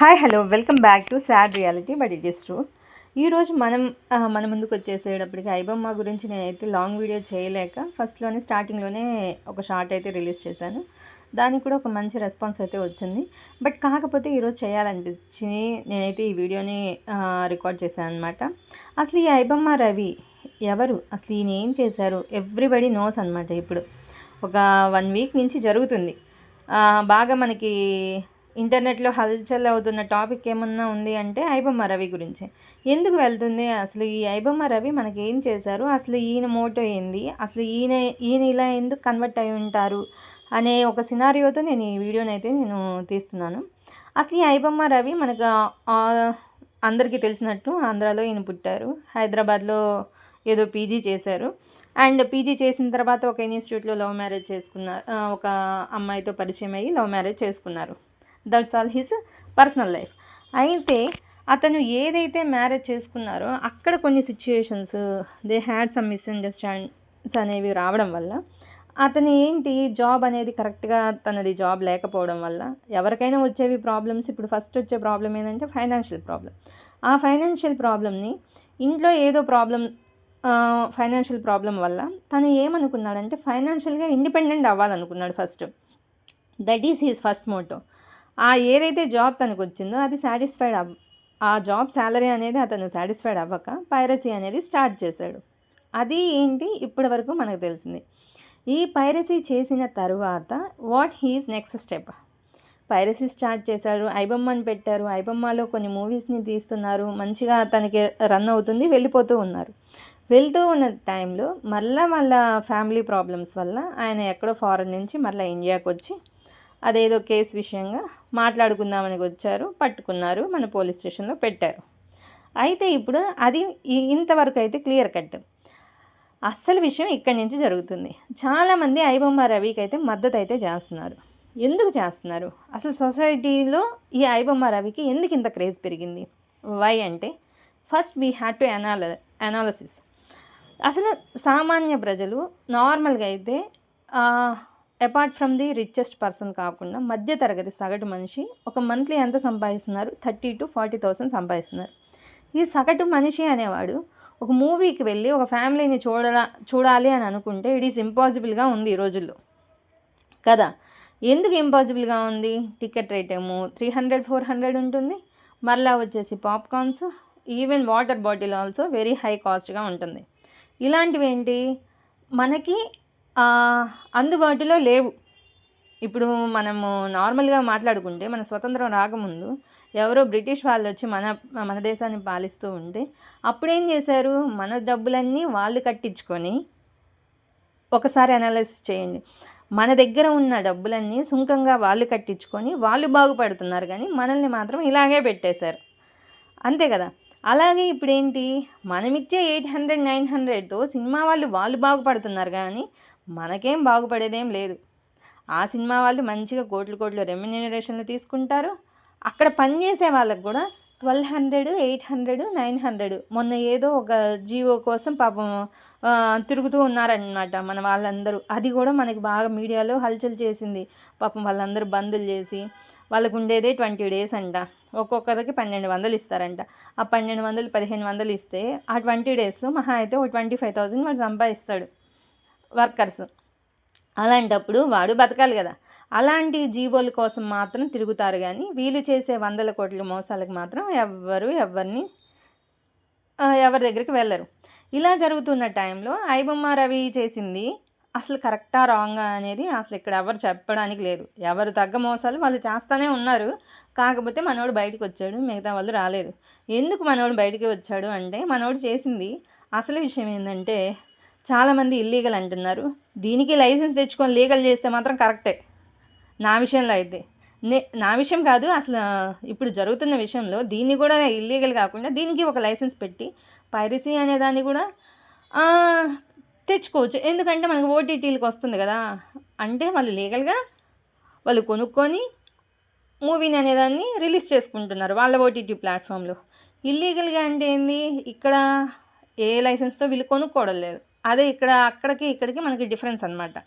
Hi hello welcome back to sad reality but it is true ఈరోజు మనం మన ముందుకు వచ్చేసేటప్పటికి ఐబొమ్మ గురించి నేనైతే లాంగ్ వీడియో చేయలేక ఫస్ట్లోనే స్టార్టింగ్లోనే ఒక షార్ట్ అయితే రిలీజ్ చేశాను. దానికి కూడా ఒక మంచి రెస్పాన్స్ అయితే వచ్చింది. బట్ కాకపోతే ఈరోజు చేయాలనిపించి నేనైతే ఈ వీడియోని రికార్డ్ చేశాను అనమాట అసలు ఈ ఐబొమ్మ రవి ఎవరు? అసలు ఈయన ఏం చేశారు? ఎవ్రీబడి నోస్ అనమాట ఇప్పుడు. ఒక వన్ వీక్ నుంచి జరుగుతుంది. బాగా మనకి ఇంటర్నెట్లో హల్చల్ అవుతున్న టాపిక్ ఏమన్నా ఉంది అంటే ఐబొమ్మ రవి గురించి. ఎందుకు వెళ్తుంది? అసలు ఈ ఐబొమ్మ రవి మనకి ఏం చేశారు? అసలు ఈయన మోటో ఏంది? అసలు ఈయన ఈయన ఇలా ఎందుకు కన్వర్ట్ అయి ఉంటారు? అనే ఒక సినారియోతో నేను ఈ వీడియోని అయితే నేను తీస్తున్నాను. అసలు ఈ ఐబొమ్మ రవి మనకు అందరికీ తెలిసినట్టు ఆంధ్రాలో ఈయన పుట్టారు. హైదరాబాద్లో ఏదో పీజీ చేశారు. అండ్ పీజీ చేసిన తర్వాత ఒక ఇన్స్టిట్యూట్లో లవ్ మ్యారేజ్ చేసుకున్నారు ఒక అమ్మాయితో పరిచయం అయ్యి లవ్ మ్యారేజ్ చేసుకున్నారు. That's all his personal life అయితే అతను ఏదైతే మ్యారేజ్ చేసుకున్నారో అక్కడ కొన్ని situations they had some misunderstands అనేవి రావడం వల్ల అతను ఏంటి జాబ్ అనేది కరెక్ట్గా తనది జాబ్ లేకపోవడం వల్ల ఎవరికైనా వచ్చేవి ప్రాబ్లమ్స్ ఇప్పుడు ఫస్ట్ వచ్చే ప్రాబ్లం ఏంటంటే ఫైనాన్షియల్ ప్రాబ్లం ఆ ఫైనాన్షియల్ ప్రాబ్లమ్ని ఇంట్లో ఏదో ప్రాబ్లం ఫైనాన్షియల్ ప్రాబ్లం వల్ల తను ఏమనుకున్నాడంటే ఫైనాన్షియల్గా independent అవ్వాలనుకున్నాడు first that is his first motto ఆ ఏదైతే జాబ్ తనకు వచ్చిందో అది సాటిస్ఫైడ్ అవ్ ఆ జాబ్ శాలరీ అనేది అతను సాటిస్ఫైడ్ అవ్వక పైరసీ అనేది స్టార్ట్ చేశాడు. అది ఏంటి? ఇప్పటి వరకు మనకు తెలిసింది. ఈ పైరసీ చేసిన తర్వాత what his next step? Piracy start చేశారు ఐబొమ్మని పెట్టారు ఐబొమ్మలో కొన్ని మూవీస్ని తీస్తున్నారు మంచిగా తనకి రన్ అవుతుంది వెళ్ళిపోతూ ఉన్నారు. వెళ్తూ ఉన్న టైంలో మళ్ళా మళ్ళా ఫ్యామిలీ ప్రాబ్లమ్స్ వల్ల ఆయన ఎక్కడో ఫారెన్ నుంచి మళ్ళీ ఇండియాకి వచ్చి అదేదో కేసు విషయంగా మాట్లాడుకుందామని వచ్చారు పట్టుకున్నారు మన పోలీస్ స్టేషన్లో పెట్టారు. అయితే ఇప్పుడు అది ఇంతవరకు అయితే క్లియర్ కట్. అస్సలు విషయం ఇక్కడి నుంచి జరుగుతుంది. చాలామంది ఐబొమ్మ రవికి అయితే మద్దతు అయితే చేస్తున్నారు. ఎందుకు చేస్తున్నారు? అసలు సొసైటీలో ఈ ఐబొమ్మ రవికి ఎందుకు ఇంత క్రేజ్ పెరిగింది? వై అంటే ఫస్ట్ వీ హ్యాడ్ టు అనాల అనాలసిస్. అసలు సామాన్య ప్రజలు నార్మల్గా అయితే apart from the richest person కాకుండా మధ్యతరగతి సగటు మనిషి ఒక మంత్లీ ఎంత సంపాదిస్తున్నారు? థర్టీ టు ఫార్టీ థౌసండ్ సంపాదిస్తున్నారు. ఈ సగటు మనిషి అనేవాడు ఒక మూవీకి వెళ్ళి ఒక ఫ్యామిలీని చూడాల చూడాలి అని అనుకుంటే ఇట్ ఈస్ ఇంపాసిబుల్గా ఉంది ఈ రోజుల్లో. కదా? ఎందుకు ఇంపాసిబుల్గా ఉంది? టికెట్ రేట్ ఏమో త్రీ హండ్రెడ్ ఫోర్ హండ్రెడ్ ఉంటుంది. మరలా వచ్చేసి popcorns even water bottle also very high కాస్ట్గా ఉంటుంది. ఇలాంటివి ఏంటి మనకి అందుబాటులో లేవు. ఇప్పుడు మనము నార్మల్గా మాట్లాడుకుంటే మన స్వతంత్రం రాకముందు ఎవరో బ్రిటిష్ వాళ్ళు వచ్చి మన మన దేశాన్ని పాలిస్తూ ఉంటే అప్పుడేం చేశారు? మన డబ్బులన్నీ వాళ్ళు కట్టించుకొని ఒకసారి అనాలిసిస్ చేయండి. మన దగ్గర ఉన్న డబ్బులన్నీ సుంకంగా వాళ్ళు కట్టించుకొని వాళ్ళు బాగుపడుతున్నారు కానీ మనల్ని మాత్రం ఇలాగే పెట్టేశారు. అంతే కదా? అలాగే ఇప్పుడు ఏంటి మనమిచ్చే ఎయిట్ హండ్రెడ్ నైన్ హండ్రెడ్తో సినిమా వాళ్ళు వాళ్ళు బాగుపడుతున్నారు కానీ మనకేం బాగుపడేదేం లేదు. ఆ సినిమా వాళ్ళు మంచిగా కోట్లు కోట్లు రెమ్యునరేషన్లు తీసుకుంటారు. అక్కడ పనిచేసే వాళ్ళకు కూడా twelve hundred eight hundred nine hundred మొన్న ఏదో ఒక జీవో కోసం పాపం తిరుగుతూ ఉన్నారనమాట మన వాళ్ళందరూ. అది కూడా మనకి బాగా మీడియాలో హల్చల్ చేసింది. పాపం వాళ్ళందరూ బందులు చేసి వాళ్ళకు ఉండేదే ట్వంటీ డేస్ అంట. ఒక్కొక్కరికి పన్నెండు వందలు ఇస్తారంట. ఆ పన్నెండు వందలు పదిహేను వందలు ఇస్తే ఆ ట్వంటీ డేస్లో మహా అయితే ఒక ట్వంటీ ఫైవ్ థౌజండ్ వాడు సంపాదిస్తాడు. వర్కర్స్. అలాంటప్పుడు వాడు బతకాలి కదా. అలాంటి జీవోల కోసం మాత్రం తిరుగుతారు కానీ వీళ్ళు చేసే వందల కోట్ల మోసాలకు మాత్రం ఎవ్వరు ఎవరిని ఎవరి దగ్గరికి వెళ్ళరు. ఇలా జరుగుతున్న టైంలో ఐబొమ్మ రవి చేసింది అసలు కరెక్టా రాంగా అనేది అసలు ఇక్కడ ఎవరు చెప్పడానికి లేదు. ఎవరు తగ్గ మోసాలు వాళ్ళు చేస్తూనే ఉన్నారు. కాకపోతే మనోడు బయటకు వచ్చాడు మిగతా వాళ్ళు రాలేదు. ఎందుకు మనోడు బయటికి వచ్చాడు అంటే మనోడు చేసింది అసలు విషయం ఏంటంటే చాలామంది ఇల్లీగల్ అంటున్నారు. దీనికి లైసెన్స్ తెచ్చుకొని లీగల్ చేస్తే మాత్రం కరెక్టే నా విషయంలో అయితే. నే నా విషయం కాదు అసలు ఇప్పుడు జరుగుతున్న విషయంలో దీన్ని కూడా ఇల్లీగల్ కాకుండా దీనికి ఒక లైసెన్స్ పెట్టి పైరసీ అనే దాన్ని కూడా తెచ్చుకోవచ్చు. ఎందుకంటే మనకు ఓటీటీలకు వస్తుంది కదా. అంటే వాళ్ళు లీగల్గా వాళ్ళు కొనుక్కొని మూవీని అనేదాన్ని రిలీజ్ చేసుకుంటున్నారు వాళ్ళ ఓటీటీ ప్లాట్ఫామ్లో ఇల్లీగల్గా అంటే ఏంది? ఇక్కడ ఏ లైసెన్స్తో వీళ్ళు కొనుక్కోవడం లేదు. అదే ఇక్కడ అక్కడికి ఇక్కడికి మనకి డిఫరెన్స్ అనమాట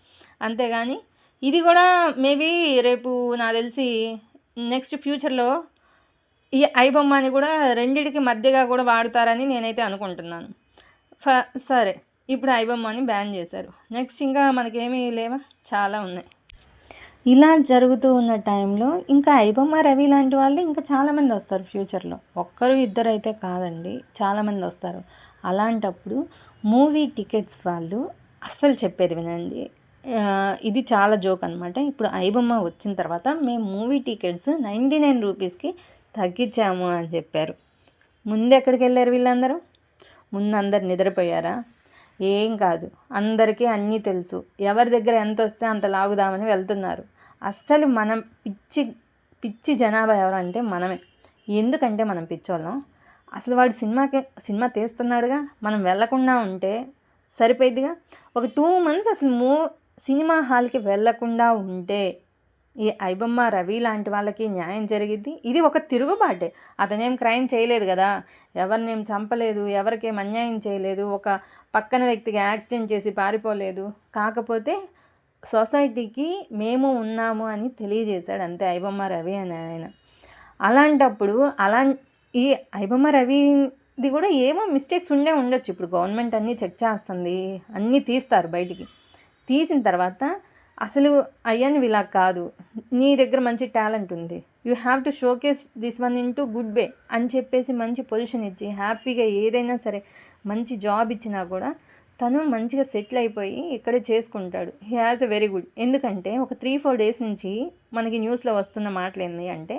అంతేగాని ఇది కూడా మేబీ రేపు నాకు తెలిసి నెక్స్ట్ ఫ్యూచర్లో ఈ ఐబొమ్మని కూడా రెండిటికి మధ్యగా కూడా వాడతారని నేనైతే అనుకుంటున్నాను. ఫ సరే ఇప్పుడు ఐబొమ్మని బ్యాన్ చేశారు. నెక్స్ట్ ఇంకా మనకేమీ లేవా? చాలా ఉన్నాయి. ఇలా జరుగుతూ ఉన్న టైంలో ఇంకా ఐబొమ్మ రవి లాంటి వాళ్ళు ఇంకా చాలామంది వస్తారు ఫ్యూచర్లో. ఒక్కరు ఇద్దరు అయితే కాదండి చాలామంది వస్తారు. అలాంటప్పుడు మూవీ టికెట్స్ వాళ్ళు అస్సలు చెప్పేది వినండి. ఇది చాలా జోక్ అనమాట ఇప్పుడు ఐబొమ్మ వచ్చిన తర్వాత మేము మూవీ టికెట్స్ నైంటీ నైన్ రూపీస్కి తగ్గించాము అని చెప్పారు. ముందు ఎక్కడికి వెళ్ళారు వీళ్ళందరూ? ముందు అందరు నిద్రపోయారా? ఏం కాదు. అందరికీ అన్నీ తెలుసు. ఎవరి దగ్గర ఎంత వస్తే అంత లాగుదామని వెళ్తున్నారు. అస్సలు మనం పిచ్చి పిచ్చి జనాభా ఎవరంటే మనమే. ఎందుకంటే మనం పిచ్చోళ్ళం. అసలు వాడు సినిమాకి సినిమా తీస్తున్నాడుగా. మనం వెళ్ళకుండా ఉంటే సరిపోయిద్దిగా. ఒక టూ మంత్స్ అసలు మూ సినిమా హాల్కి వెళ్ళకుండా ఉంటే ఈ ఐబొమ్మ రవి లాంటి వాళ్ళకి న్యాయం జరిగిద్ది. ఇది ఒక తిరుగుబాటే. అతనేం క్రైమ్ చేయలేదు కదా. ఎవరినేం చంపలేదు ఎవరికేం అన్యాయం చేయలేదు ఒక పక్కన వ్యక్తికి యాక్సిడెంట్ చేసి పారిపోలేదు. కాకపోతే సొసైటీకి మేము ఉన్నాము అని తెలియజేశాడు అంతే ఐబొమ్మ రవి అని ఆయన. అలాంటప్పుడు అలా ఈ ఐబొమ్మ రవిది కూడా ఏమో మిస్టేక్స్ ఉండే ఉండొచ్చు. ఇప్పుడు గవర్నమెంట్ అన్నీ చెక్ చేస్తుంది. అన్నీ తీస్తారు బయటికి. తీసిన తర్వాత అసలు అయ్యని ఇలా కాదు. నీ దగ్గర మంచి టాలెంట్ ఉంది. You have to showcase this one in to good way అని చెప్పేసి మంచి పొజిషన్ ఇచ్చి హ్యాపీగా ఏదైనా సరే మంచి జాబ్ ఇచ్చినా కూడా తను మంచిగా సెటిల్ అయిపోయి ఇక్కడే చేసుకుంటాడు. He has a very good ఎందుకంటే ఒక త్రీ ఫోర్ డేస్ నుంచి మనకి న్యూస్లో వస్తున్న మాటలు ఏంది అంటే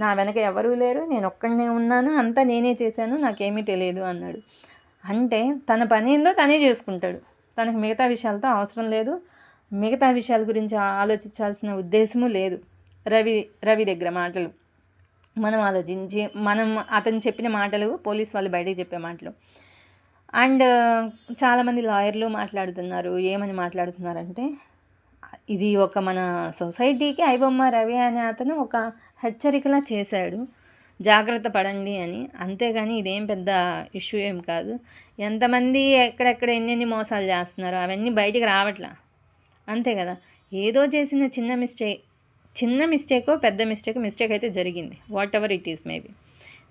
నా వెనక ఎవరూ లేరు నేను ఒక్కడనే ఉన్నాను అంతా నేనే చేశాను నాకేమీ తెలియదు అన్నాడు. అంటే తన పని ఏందో తనే చేసుకుంటాడు. తనకు మిగతా విషయాలతో అవసరం లేదు. మిగతా విషయాల గురించి ఆలోచించాల్సిన ఉద్దేశము లేదు. రవి రవి దగ్గర మాటలు. మనం ఆలోచించి మనం అతను చెప్పిన మాటలు పోలీస్ వాళ్ళు బయటకు చెప్పే మాటలు. అండ్ చాలామంది లాయర్లు మాట్లాడుతున్నారు. ఏమని మాట్లాడుతున్నారంటే ఇది ఒక మన సొసైటీకి ఐబొమ్మ రవి అనే అతను ఒక హెచ్చరికలా చేశాడు. జాగ్రత్త పడండి అని. అంతేగాని ఇదేం పెద్ద ఇష్యూ ఏం కాదు. ఎంతమంది ఎక్కడెక్కడ ఎన్నెన్ని మోసాలు చేస్తున్నారో అవన్నీ బయటికి రావట్లా. అంతే కదా. ఏదో చేసిన చిన్న మిస్టేక్ చిన్న మిస్టేకో పెద్ద మిస్టేక్ మిస్టేక్ అయితే జరిగింది. Whatever it is maybe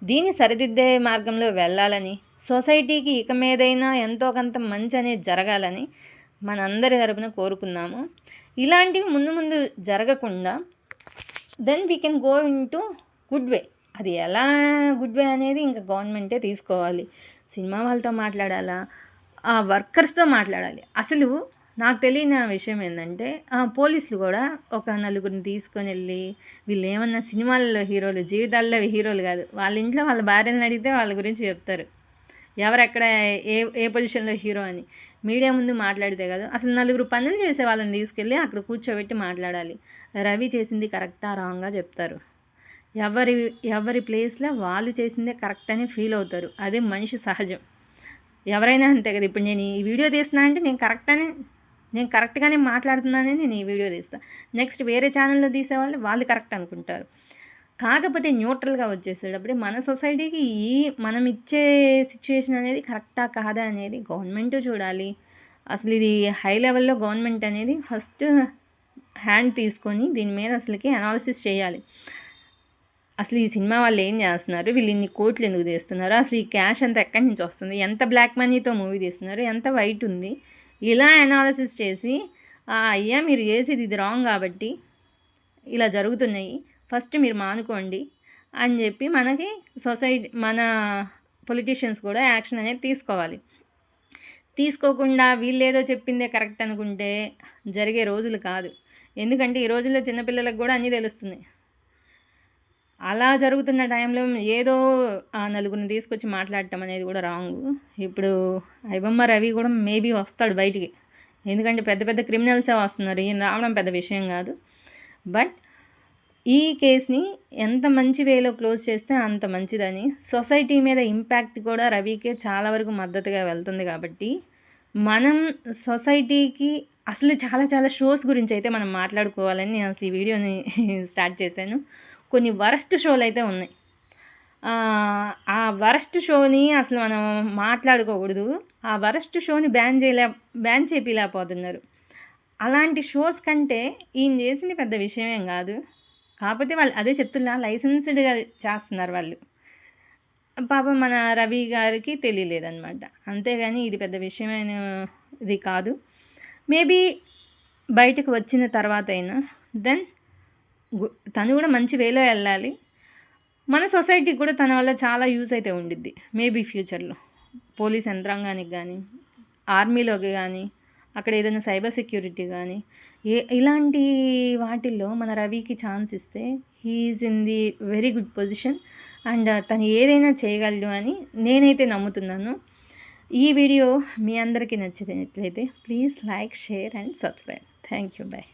దీన్ని సరిదిద్దే మార్గంలో వెళ్ళాలని సొసైటీకి ఇక మీదైనా ఎంతో కొంత మంచి అనేది జరగాలని మనందరి తరపున కోరుకుందాము. ఇలాంటివి ముందు ముందు జరగకుండా then we can go in to good way అది ఎలా గుడ్ వే అనేది ఇంకా గవర్నమెంటే తీసుకోవాలి. సినిమా వాళ్ళతో మాట్లాడాలా? ఆ వర్కర్స్తో మాట్లాడాలి. అసలు నాకు తెలియని విషయం ఏంటంటే పోలీసులు కూడా ఒక నలుగురిని తీసుకొని వెళ్ళి వీళ్ళు ఏమన్నా సినిమాల్లో హీరోలు జీవితాల్లో హీరోలు కాదు వాళ్ళ ఇంట్లో వాళ్ళ భార్యలను అడిగితే వాళ్ళ గురించి చెప్తారు. ఎవరెక్కడ ఏ ఏ పొజిషన్లో హీరో అని. మీడియా ముందు మాట్లాడితే కదా అసలు నలుగురు పనులు చేసే వాళ్ళని తీసుకెళ్ళి అక్కడ కూర్చోబెట్టి మాట్లాడాలి. రవి చేసింది కరెక్టా రాంగ్గా చెప్తారు. ఎవరి ఎవరి ప్లేస్లో వాళ్ళు చేసిందే కరెక్ట్ అని ఫీల్ అవుతారు. అదే మనిషి సహజం. ఎవరైనా అంతే కదా ఇప్పుడు నేను ఈ వీడియో తీస్తున్నా అంటే నేను కరెక్ట్ అని నేను కరెక్ట్గానే మాట్లాడుతున్నానని నేను ఈ వీడియో తీస్తాను నెక్స్ట్ వేరే ఛానల్లో తీసేవాళ్ళు వాళ్ళు కరెక్ట్ అనుకుంటారు. కాకపోతే న్యూట్రల్గా వచ్చేసేటప్పుడు మన సొసైటీకి ఈ మనం ఇచ్చే సిచ్యువేషన్ అనేది కరెక్టా కాదా అనేది గవర్నమెంట్ చూడాలి. అసలు ఇది హై లెవెల్లో గవర్నమెంట్ అనేది ఫస్ట్ హ్యాండ్ తీసుకొని దీని మీద అసలుకి అనాలిసిస్ చేయాలి. అసలు ఈ సినిమా వాళ్ళు ఏం చేస్తున్నారు? వీళ్ళు ఇన్ని కోట్లు ఎందుకు తీస్తున్నారు? అసలు ఈ క్యాష్ అంతా ఎక్కడి నుంచి వస్తుంది? ఎంత బ్లాక్ మనీతో మూవీ తీస్తున్నారు? ఎంత వైట్ ఉంది? ఇలా అనాలిసిస్ చేసి "ఆ, అయ్యా మీరు చేసేది ఇది రాంగ్ కాబట్టి ఇలా జరుగుతున్నాయి. ఫస్ట్ మీరు మానుకోండి అని చెప్పి మనకి సొసైటీ మన పొలిటీషియన్స్ కూడా యాక్షన్ అనేది తీసుకోవాలి. తీసుకోకుండా వీళ్ళేదో చెప్పిందే కరెక్ట్ అనుకుంటే జరిగే రోజులు కాదు. ఎందుకంటే ఈ రోజుల్లో చిన్నపిల్లలకు కూడా అన్నీ తెలుస్తున్నాయి. అలా జరుగుతున్న టైంలో ఏదో ఆ నలుగురిని తీసుకొచ్చి మాట్లాడటం అనేది కూడా రాంగ్. ఇప్పుడు ఐబొమ్మ రవి కూడా మేబీ వస్తాడు బయటికి. ఎందుకంటే పెద్ద పెద్ద క్రిమినల్సే వస్తున్నారు. ఈయన రావడం పెద్ద విషయం కాదు. బట్ ఈ కేస్ని ఎంత మంచి వేలో క్లోజ్ చేస్తే అంత మంచిదని సొసైటీ మీద ఇంపాక్ట్ కూడా రవికే చాలా వరకు మద్దతుగా వెళ్తుంది కాబట్టి మనం సొసైటీకి అసలు చాలా చాలా షోస్ గురించి అయితే మనం మాట్లాడుకోవాలని నేను అసలు ఈ వీడియోని స్టార్ట్ చేశాను. కొన్ని వరస్ట్ షోలు అయితే ఉన్నాయి. ఆ, వరస్ట్ షోని అసలు మనం మాట్లాడుకోకూడదు. ఆ వరస్ట్ షోని బ్యాన్ చేయలే బ్యాన్ చేపిలేకపోతున్నారు. అలాంటి షోస్ కంటే ఈయన చేసింది పెద్ద విషయమేం కాదు. కాకపోతే వాళ్ళు అదే చెప్తున్నా లైసెన్స్డ్గా చేస్తున్నారు వాళ్ళు. పాపం మన రవి గారికి తెలియలేదన్నమాట. అంతేగాని ఇది పెద్ద విషయమైన ఇది కాదు. మేబీ బయటకు వచ్చిన తర్వాత అయినా దెన్ తను కూడా మంచి వేలో వెళ్ళాలి. మన సొసైటీకి కూడా తన వల్ల చాలా యూజ్ అయితే ఉండిద్ది. మేబీ ఫ్యూచర్లో. పోలీస్ యంత్రాంగానికి కానీ ఆర్మీలోకి కానీ అక్కడ ఏదైనా సైబర్ సెక్యూరిటీ కానీ ఏ ఇలాంటి వాటిల్లో మన రవికి ఛాన్స్ ఇస్తే he is in the very good position. And తను ఏదైనా చేయగలడు అని నేనైతే నమ్ముతున్నాను. ఈ వీడియో మీ అందరికీ నచ్చినట్లయితే please like share and subscribe. Thank you. Bye.